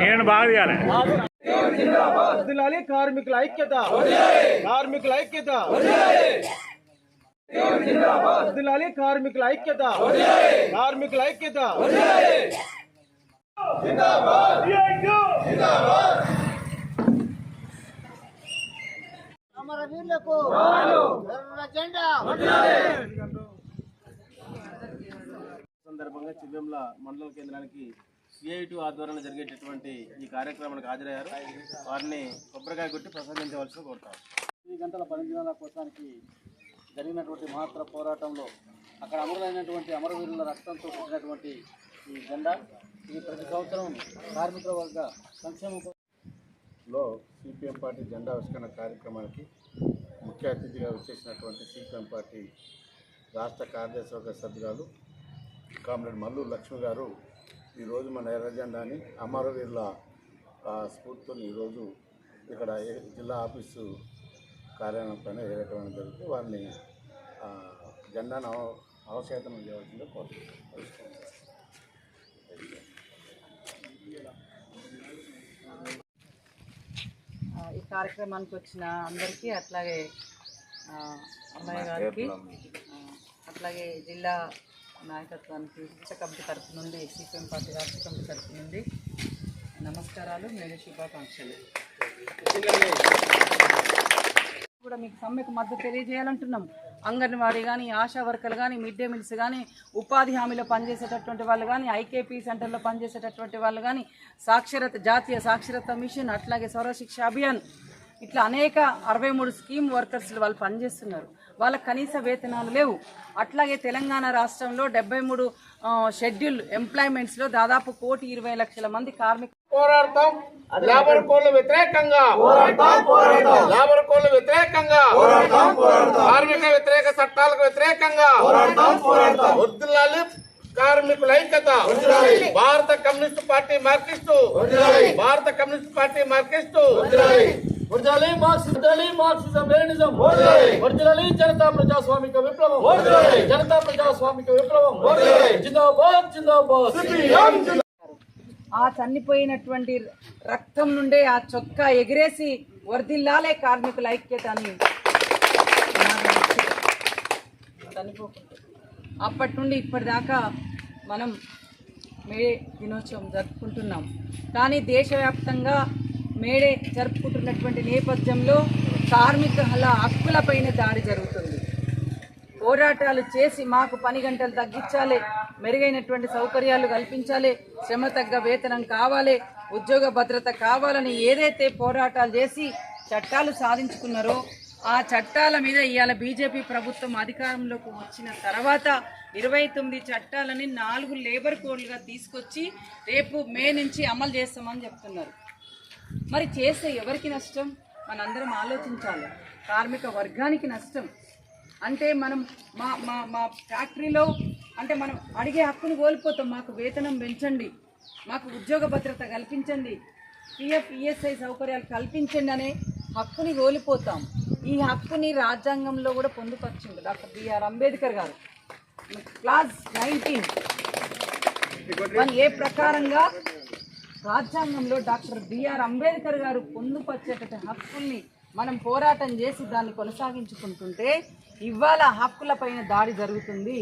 నేను బాగా తీయాలి వర్ధిల్లాలి కార్మికుల ఐక్యత కార్మికుల ఐక్యత వర్ధిల్లాలి కార్మికుల ఐక్యత కార్మికుల ఐక్యత అమరవీరులకు ఎర్ర జెండా సందర్భంగా చివ్యంల మండల కేంద్రానికి సిఐటి ఆధ్వర్యంలో జరిగేటటువంటి ఈ కార్యక్రమానికి హాజరయ్యారు. వారిని కొబ్బరికాయ కొట్టి ప్రసాదించవలసిన కోరుతారు ఈ గంటల పనిదినాల కోసానికి జరిగినటువంటి మహత్తర పోరాటంలో అక్కడ అమరులైనటువంటి అమరవీరుల రక్తంతో పుట్టినటువంటి ఈ జెండా ఇది ప్రతి సంవత్సరం కార్మికుల వర్గ సంక్షేమ కో- లో సిపిఎం పార్టీ జెండా ఆవిష్కరణ కార్యక్రమానికి ముఖ్య అతిథిగా వచ్చేసినటువంటి సిపిఎం పార్టీ రాష్ట్ర కార్యదర్శి వర్గ సభ్యురాలు కామ్రేడ్ మల్లు లక్ష్మి గారు ఈరోజు మన ఎర్ర జెండాని అమరవీరుల ఆ, స్ఫూర్తిని ఈరోజు ఇక్కడ జిల్లా ఆఫీసు కార్యాలయం పైన ఎగరటం జరుగుతుంది వారిని జెండాను అవ- అవశేతనం చేయవలసిందిగా కోరుతున్నాను ఆ, ఈ కార్యక్రమానికి వచ్చిన అందరికీ అట్లాగే అమ్మాయి గారికి అట్లాగే జిల్లా నాయకత్వానికి ఉచిత కమిటీ తరపు నుండి సిపిఎం పార్టీ రాష్ట్ర కమిటీ తరపు నుండి నమస్కారాలు నేను శుభాకాంక్షలు. కూడా మీకు సమ్మెకు మద్దతు తెలియజేయాలంటున్నాం. అంగన్వాడీ కానీ ఆశా వర్కర్లు కానీ మిడ్ డే మీల్స్ కానీ ఉపాధి హామీలో పనిచేసేటటువంటి వాళ్ళు కానీ ఐకేపీ సెంటర్లో పనిచేసేటటువంటి వాళ్ళు కానీ సాక్షరత జాతీయ సాక్షరత మిషన్ అట్లాగే స్వరశిక్ష అభియాన్. ఇట్లా అనేక అరవై మూడు స్కీమ్ వర్కర్స్ వాళ్ళు పనిచేస్తున్నారు. వాళ్ళకి కనీస వేతనాలు లేవు. అట్లాగే తెలంగాణ రాష్ట్రంలో డెబ్బై మూడు షెడ్యూల్ ఎంప్లాయ్మెంట్స్లో దాదాపు కోటి ఇరవై లక్షల మంది కార్మికులు పోరాడతాం. లేబర్ కోడ్ల వ్యతిరేకంగా. లేబర్ కోడ్ల వ్యతిరేకంగా. కార్మిక వ్యతిరేక చట్టాలకు వ్యతిరేకంగా. కార్మికుల ఐక్యత. భారత కమ్యూనిస్ట్ పార్టీ మార్కిస్టు భారత communist party marxist marxism leninism Janata ప్రజాస్వామిక విప్లవం. జనతా ప్రజాస్వామిక విప్లవం. జిందాబాద్ జిందాబాద్. ఆ చనిపోయినటువంటి రక్తం నుండే ఆ చొక్కా ఎగిరేసి వర్ధిల్లాలే కార్మికుల ఐక్యత అని అప్పటి నుండి ఇప్పటిదాకా మనం మే దినోత్సవం జరుపుకుంటున్నాం. కానీ దేశవ్యాప్తంగా మేడే జరుపుకుంటున్నటువంటి నేపథ్యంలో కార్మికుల హక్కులపైన దాడి జరుగుతుంది. పోరాటాలు చేసి మాకు పని గంటలు తగ్గించాలి మెరుగైనటువంటి సౌకర్యాలు కల్పించాలి శ్రమ తగ్గ వేతనం కావాలి ఉద్యోగ భద్రత కావాలని ఏదైతే పోరాటాలు చేసి చట్టాలు సాధించుకున్నారో ఆ చట్టాల మీద ఇవాళ బీజేపీ ప్రభుత్వం అధికారంలోకి వచ్చిన తర్వాత ఇరవై తొమ్మిది చట్టాలని నాలుగు లేబర్ కోడ్లుగా తీసుకొచ్చి రేపు మే నుంచి అమలు చేస్తామని చెప్తున్నారు. మరి చేస్తే ఎవరికి నష్టం? మనందరం ఆలోచించాలి. కార్మిక వర్గానికి నష్టం. అంటే మనం మా మా మా ఫ్యాక్టరీలో అంటే మనం అడిగే హక్కును కోల్పోతాం. మాకు వేతనం పెంచండి. మాకు ఉద్యోగ భద్రత కల్పించండి. పిఎఫ్ ఈఎస్ఐ సౌకర్యాలు కల్పించండి అనే హక్కుని కోల్పోతాం. ఈ హక్కుని రాజ్యాంగంలో కూడా పొందుపరిచింది డాక్టర్ బిఆర్ అంబేద్కర్ గారు. Class nineteen. వన్ ఏ ప్రకారంగా రాజ్యాంగంలో డాక్టర్ బిఆర్ అంబేద్కర్ గారు పొందుపరిచేట హక్కుల్ని మనం పోరాటం చేసి దాన్ని కొనసాగించుకుంటుంటే ఇవాళ హక్కులపైన దాడి జరుగుతుంది.